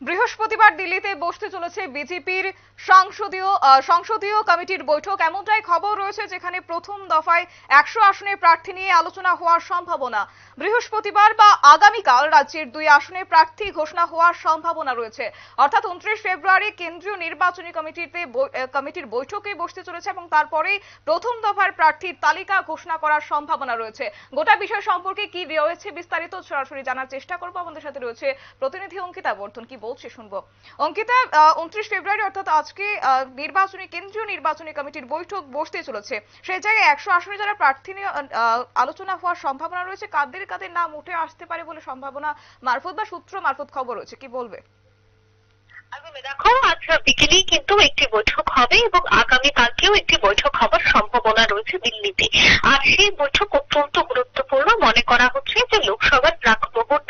বৃহস্পতিবার দিল্লিতে বসতে চলেছে বিজেপির সংসদীয় সংসদীয় কমিটির বৈঠক। এমনটাই খবর রয়েছে যেখানে প্রথম দফায় একশো আসনের প্রার্থী নিয়ে আলোচনা হওয়ার সম্ভাবনা। বৃহস্পতিবার বা আগামীকাল রাজ্যের দুই আসনে প্রার্থী ঘোষণা হওয়ার সম্ভাবনা রয়েছে। অর্থাৎ উনত্রিশ ফেব্রুয়ারি কেন্দ্রীয় নির্বাচনী কমিটিতে কমিটির বৈঠকে বসতে চলেছে এবং তারপরেই প্রথম দফার প্রার্থীর তালিকা ঘোষণা করার সম্ভাবনা রয়েছে। গোটা বিষয় সম্পর্কে কি রয়েছে বিস্তারিত সরাসরি জানার চেষ্টা করব। আমাদের সাথে রয়েছে প্রতিনিধি অঙ্কিতা বর্ধন। কি বলছে, শুনব। অঙ্কিতা উনত্রিশ ফেব্রুয়ারি অর্থাৎ আজকে নির্বাচনী, কেন্দ্রীয় নির্বাচনী কমিটির বৈঠক বসতে চলেছে। সেই জায়গায় একশো আসনে যারা প্রার্থী নিয়ে আলোচনা হওয়ার সম্ভাবনা রয়েছে। কাদের কাদের নাম উঠে আসতে পারে বলে সম্ভাবনা মারফত বা সূত্র মারফত খবর রয়েছে, কি বলবে? দেখো, আজ বিকেলেই কিন্তু একটি বৈঠক হবে এবং আগামী একটি বৈঠক হবার সম্ভাবনা রয়েছে দিল্লিতে। আর সেই বৈঠক অত্যন্ত গুরুত্বপূর্ণ। মনে করা হচ্ছে যে লোকসভার প্রাক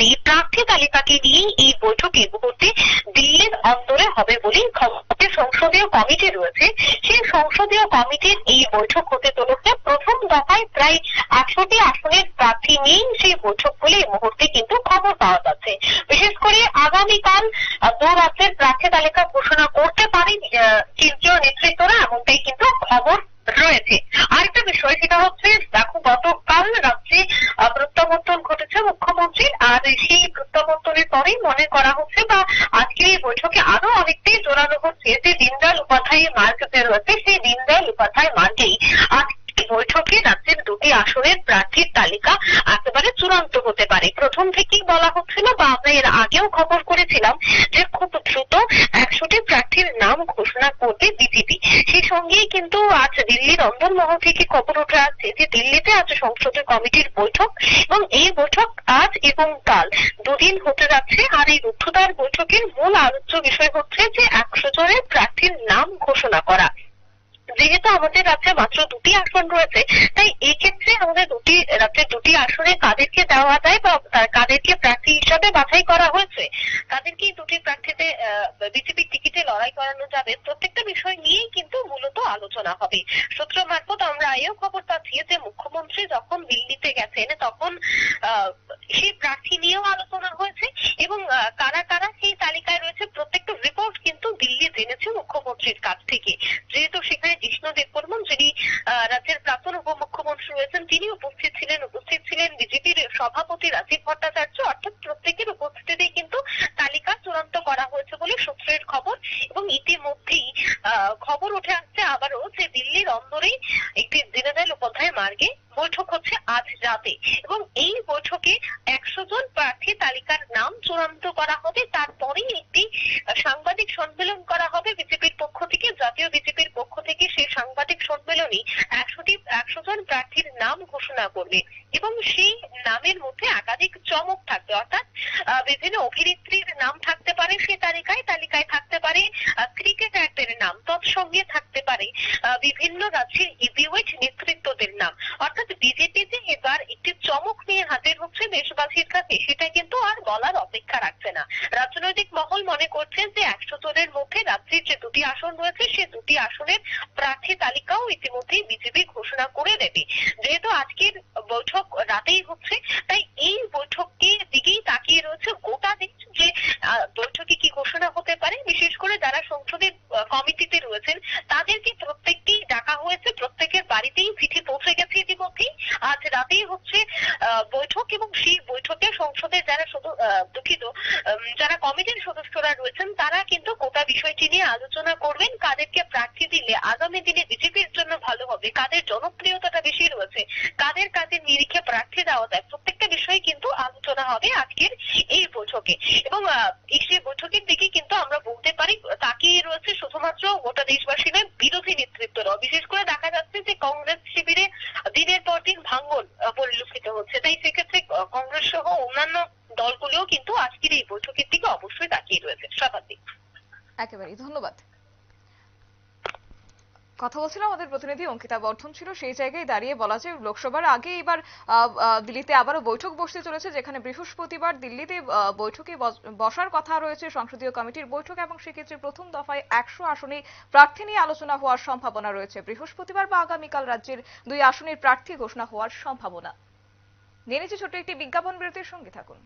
মুহূর্তে প্রার্থী তালিকাকে নিয়ে এই বৈঠক মুহূর্তে দিল্লির অন্দরে হবে বলেই খবর সংসদীয় কমিটি রয়েছে। সেই সংসদীয় কমিটির এই বৈঠক হতে চলেছে। প্রথম দফায় প্রায় একশোটি আসনের প্রার্থী নিয়েই সেই বৈঠক বলে এই মুহূর্তে কিন্তু খবর পাওয়া যাচ্ছে। বিশেষ করে আগামীকাল দু রাজ্যের প্রার্থী তালিকা ঘোষণা করতে পারেন কেন্দ্রীয় নেতৃত্বরা, এমনটাই কিন্তু খবর রয়েছে। আরেকটা বিষয়, সেটা হচ্ছে দেখো, গতকাল রাত্রে প্রত্যাবর্তন ঘটেছে মুখ্যমন্ত্রীর, আর সেই প্রত্যাবর্তনের পরেই মনে করা হচ্ছে বা আজকের এই বৈঠকে আরও অনেকটাই জোরালো হচ্ছে যে দীনদয়াল উপাধ্যায় মার্গ রয়েছে সেই দীনদয়াল উপাধ্যায় মার্গেই আজকে বৈঠকে রাজ্যের দুটি আসনের প্রার্থীর তালিকা একেবারে চূড়ান্ত হতে পারে। প্রথম থেকেই বলা হচ্ছিল বা আমরা এর আগেও খবর করেছিলাম যে খুব দ্রুত একশোটি প্রার্থীর নাম ঘোষণা করবে বিজেপি। সেই সঙ্গেই কিন্তু আজ দিল্লির অন্দরমহল থেকে খবর উঠে আসছে যে দিল্লিতে আজ সংসদীয় কমিটির বৈঠক এবং এই বৈঠক আজ এবং কাল দুদিন হতে যাচ্ছে। আর এই রুদ্ধদ্বার বৈঠকের মূল আলোচ্য বিষয় হচ্ছে যে একশো জনের প্রার্থীর নাম ঘোষণা করা। যেহেতু আমাদের রাজ্যে মাত্র দুটি আসন রয়েছে, তাই এই ক্ষেত্রে আমাদের দুটি, রাজ্যের দুটি আসনে কাদেরকে দেওয়া যায় বা কাদেরকে প্রার্থী হিসাবে বাছাই করা হয়েছে? কাদেরকে এই দুটি প্রার্থীতে বিজেপির টিকিটে লড়াই করানো যাবে। প্রত্যেকটা বিষয় নিয়েই কিন্তু মূলত আলোচনা হবে। সূত্র মারফত আমরা এও খবর পাচ্ছি যে মুখ্যমন্ত্রী যখন দিল্লিতে গেছেন, তখন সেই প্রার্থী নিয়েও আলোচনা হয়েছে এবং কারা কারা সেই তালিকায় রয়েছে প্রত্যেকটা রিপোর্ট কিন্তু দিল্লি জেনেছে মুখ্যমন্ত্রীর কাছ থেকে যেহেতু সেখানে জিষ্ণু দেববর্মন যিনি আহ, রাজ্যের প্রাক্তন উপমুখ্যমন্ত্রী রয়েছেন তিনি উপস্থিত ছিলেন, উপস্থিত ছিলেন বিজেপির সভাপতি রাজীব ভট্টাচার্য। অর্থাৎ প্রত্যেকের উপস্থিতিতেই কিন্তু তালিকা চূড়ান্ত করা হয়েছে বলে সূত্রের খবর। এবং ইতিমধ্যেই খবর উঠে আসছে আবারও যে দিল্লির অন্দরেই একটি দীনদয়াল উপাধ্যায় মার্গে বৈঠক হচ্ছে আজ রাতে। এবং এই বৈঠকে একশো জন প্রার্থী তালিকার নাম চূড়ান্ত করা হবে। তারপরেই একটি সাংবাদিক সম্মেলন করা হবে বিজেপির পক্ষ থেকে। জাতীয় বিজেপির পক্ষ থেকে সেই সাংবাদিক সম্মেলনে একশোটি একশো জন প্রার্থীর নাম ঘোষণা করবে এবং সেই নামের মধ্যে একাধিক চমক থাকবে। অর্থাৎ বিভিন্ন অভিনেত্রীর নাম থাকতে পারে সে তালিকায় তালিকায় থাকতে পারে ক্রিকেটারদের নাম, তৎসঙ্গে থাকতে পারে বিভিন্ন রাজ্যের ইভিওয়েট নেতৃত্বদের নাম। অর্থাৎ বিজেপি যে এবার চমক নিয়ে হাজির হচ্ছে দেশবাসীর কাছে, সেটা কিন্তু আর বলার অপেক্ষা রাখছে না। রাজনৈতিক মহল মনে করছে যে একশো জনের মধ্যে রাজ্যের যে দুটি আসন রয়েছে, সে দুটি আসনের প্রার্থী তালিকাও ইতিমধ্যেই বিজেপি ঘোষণা করে দেবে। যেহেতু আজকের বৈঠক রাতেই হচ্ছে, তাই এই বৈঠককে দিকেই তাকিয়ে রয়েছে গোটা দেশ যে বৈঠকে কি ঘোষণা হতে পারে, বিশেষ করে যারা সংসদের কমিটিতে রয়েছেন তাদেরকে প্রত্যেককেই ডাকা হয়েছে প্রত্যেকের বাড়িতেই চিঠি পৌঁছে গেছে ইতিমধ্যেই আজ রাতেই হচ্ছে আহ, বৈঠক এবং সেই বৈঠকে সংসদের যারা দুঃখিত যারা কমিটির সদস্যরা রয়েছেন, তারা কিন্তু গোটা বিষয়টি নিয়ে আলোচনা করবেন। কাদেরকে প্রার্থী দিলে আগামী দিনে বিজেপির জন্য ভালো হবে? কাদের জনপ্রিয়তাটা বেশি রয়েছে? কাদের কাজের নিরিখে প্রার্থী দেওয়া যায়? প্রত্যেকটা বিষয়ে কিন্তু আলোচনা হবে আজকের এই বৈঠকে। এবং সেই বৈঠকের দিকে কিন্তু আমরা বলতে পারি, তাকিয়ে রয়েছে শুধুমাত্র গোটা দেশবাসী নয়, বিরোধী নেতৃত্বরাও। বিশেষ করে দেখা যাচ্ছে যে কংগ্রেস শিবিরে দিন ভাঙ্গন পরিলক্ষিত হচ্ছে। তাই সেক্ষেত্রে কংগ্রেস সহ অন্যান্য দলগুলিও কিন্তু আজকের এই বৈঠকের দিকে অবশ্যই তাকিয়ে রয়েছে। শতাব্দী একেবারেই, ধন্যবাদ। কথা বলছিলাম, আমাদের প্রতিনিধি অঙ্কিতা বর্ধন ছিল, সেই জায়গায় দাঁড়িয়ে বলা যায় লোকসভার আগে এবার দিল্লিতে আবারও বৈঠক বসতে চলেছে, যেখানে বৃহস্পতিবার দিল্লিতে বৈঠকে বসার কথা রয়েছে সংসদীয় কমিটির বৈঠক এবং সেক্ষেত্রে প্রথম দফায় একশো আসনে প্রার্থী নিয়ে আলোচনা হওয়ার সম্ভাবনা রয়েছে। বৃহস্পতিবার বা আগামীকাল রাজ্যের দুই আসনের প্রার্থী ঘোষণা হওয়ার সম্ভাবনা। নিয়ে নিচ্ছে ছোট্ট একটি বিজ্ঞাপন বিরতির সঙ্গে থাকুন।